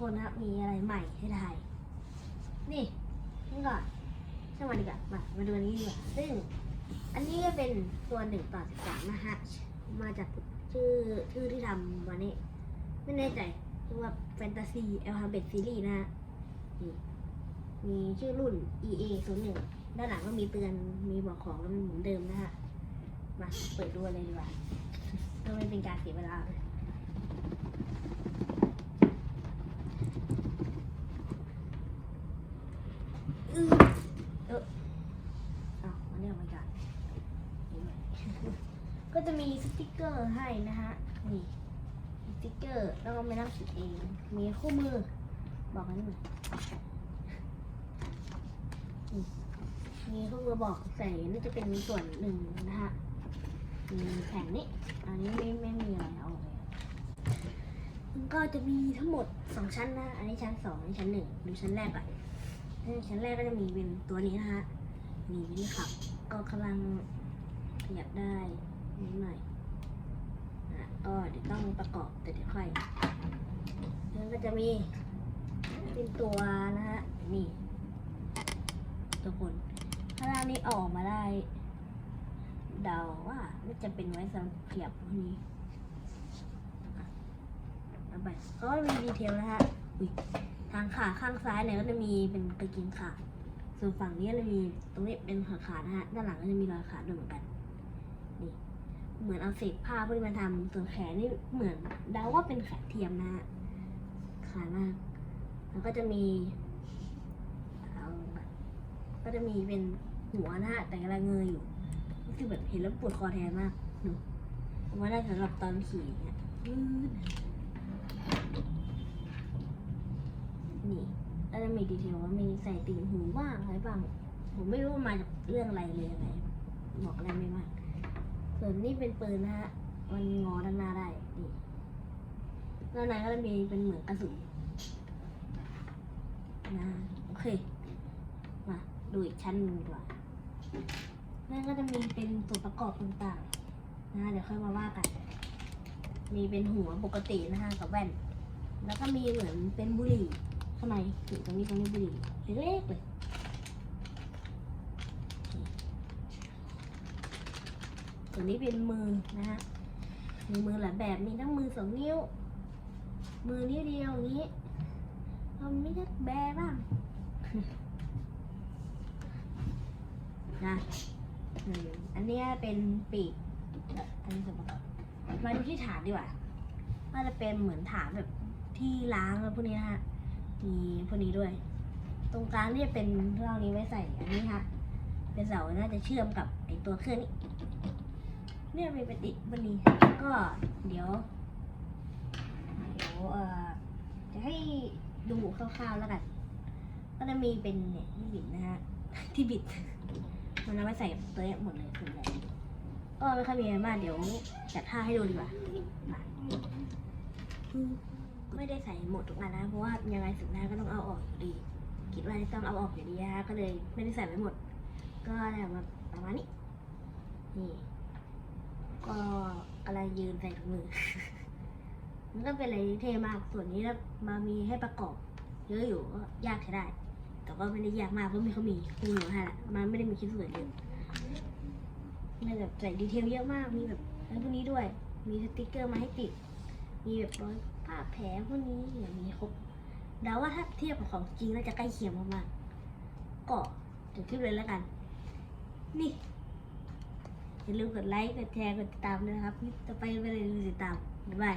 คนนะครับ มีอะไรใหม่ให้ถ่ายนี่นี่ก่อนช่างมันดีกว่ามามาดูอันนี้ดีกว่าซึ่ง อันนี้ก็เป็นตัวหนึ่งต่อสิบสามนะฮะมาจากชื่อชื่อที่ทำวันนี้ ไม่แน่ใจคือว่าแฟนตาซีเอลฮาเบตซีรีส์นะฮะนี่มีชื่อรุ่น EA 0 1ด้านหลังก็มีเตือนมีบอกของแล้วมันเหมือนเดิมนะฮะ มาเปิดดูเลยดีกว่าเพื่อไม่เป็นการเสียเวลาเลย เออเอามาเนี่ยมาก่อนนี่ไว้ก็จะมีสติกเกอร์ให้นะฮะ นี่สติกเกอร์แล้วก็ไม่ต้องขีดเอง มีคู่มือ บอกกันหน่อยมีคู่มือบอกใส่น่าจะเป็นส่วนหนึ่งนะฮะ มีแผ่นนี้ อันนี้ไม่ไม่มีอะไรเอาเลยก็จะมีทั้งหมดสองชั้นนะ อันนี้ชั้นสองอันนี้ชั้นหนึ่งดูชั้นแรกก่อน ชั้นแรกก็จะมีเป็นตัวนี้นะฮะนี่วิธีขับก็กำลังขยับได้นิดหน่อยนะก็เดี๋ยวต้องประกอบแต่เดี๋ยวค่อยแล้วก็จะมีเป็นตัวนะฮะนี่ตัวคนข้างล่างนี้ออกมาได้ เดาว่าน่จะเป็นไว้สำหรับขยับพวกนี้เอาไปก็มีดีเทลนะฮะอุ๊ย ทางขาข้างซ้ายเนี่ยก็จะมีเป็นกระกินขาส่วนฝั่งนี้จะมีตรงนี้เป็นขาขานะฮะด้านหลังก็จะมีรอยขาดด้วยเหมือนกันนี่เหมือนเอาเศษผ้าพวกนี้มาทำส่วนแขนนี่เหมือนเดาว่าเป็นแขนเทียมนะฮะขาหน้าแล้วก็จะมีเอาก็จะมีเป็นหัวนะฮะแต่กำลังเงยอยู่รู้สึกแบบเห็นแล้วปวดคอแทนมากหนูว่าน่าสำหรับตอนขี่เนี่ยอืด นี่แล้วจะมีดีเทลว่ามีใส่ติ่งหูบ้างอะไรบ้าง ผมไม่รู้มาจากเรื่องอะไรเลยอะไรบอกอะไรไม่มากส่วนนี้เป็นปืนนะฮะ มันงอด้านหน้าได้ นี่ด้านในก็จะมีเป็นเหมือนกระสุนนะโอเค มาดูอีกชั้นหนึ่งดีกว่านั่นก็จะมีเป็นส่วนประกอบต่างๆ นะ เดี๋ยวค่อยมาว่ากัน มีเป็นหัวปกตินะฮะกับแว่น แล้วก็มีเหมือนเป็นบุหรี่ ข้างในถึงตรงนี้ตรงนี้บุหรี่เล็กๆเลยส่วนนี้เป็นมือนะฮะมีมือหลายแบบมีทั้งมือสองนิ้ว มือนิ้วเดียวอย่างนี้เราไม่ได้แบบ้างนะอันนี้เป็นปีกอันนี้ส่วนประกอบมาดูที่ฐานดีกว่าว่าจะเป็นเหมือนฐานแบบที่ล้างแล้วพวกนี้นะฮะ มีพวกนี้ด้วย ตรงกลางนี่เป็นเรื่องนี้ไว้ใส่อันนี้ฮะเป็นเสาน่าจะเชื่อมกับไอตัวเครื่องนี้เนี่ยมีเป็นติดวันนี้ก็เดี๋ยวเดี๋ยวเอ่อจะให้ดูคร่าวๆแล้วกัน ก็จะมีเป็นเนี่ยที่บิดนะฮะที่บิดมันเอาไว้ใส่ตัวนี้หมดเลยส่วนใหญ่ก็ไม่ค่อยมีอะไรมากเดี๋ยวจัดท่าให้ดูดีกว่ามา ไม่ได้ใส่หมดทุกอันนะ เพราะว่ายังไงสุดท้ายก็ต้องเอาออกอยู่ดี คิดว่าต้องเอาออกอยู่ดีนะก็เลยไม่ได้ใส่ไว้หมด ก็แบบว่าประมาณนี้ นี่ ก็อะไรยืนใส่ถุงมือ มันก็เป็นอะไรที่เท่มาก ส่วนนี้แล้วมามีให้ประกอบ เยอะอยู่ก็ยากใช้ได้ แต่ว่าไม่ได้ยากมากเพราะมีเขามีคู่มือให้แหละมันไม่ได้มีชิ้นส่วนเยอะมันแบบใส่ดีเทลเยอะมาก มีแบบอะไรพวกนี้ด้วย มีสติกเกอร์มาให้ติด มีแบบรอย ผ้าแผลพวกนี้อย่างนี้ครบเดาว่าถ้าเทียบกับของจริงน่าจะใกล้เคียงมากๆก็ถึงคลิปเลยแล้วกัน นี่อย่าลืมกดไลค์กดแชร์กดติดตามด้วยนะครับคลิปต่อไปไปเลยติดตามบ๊ายบาย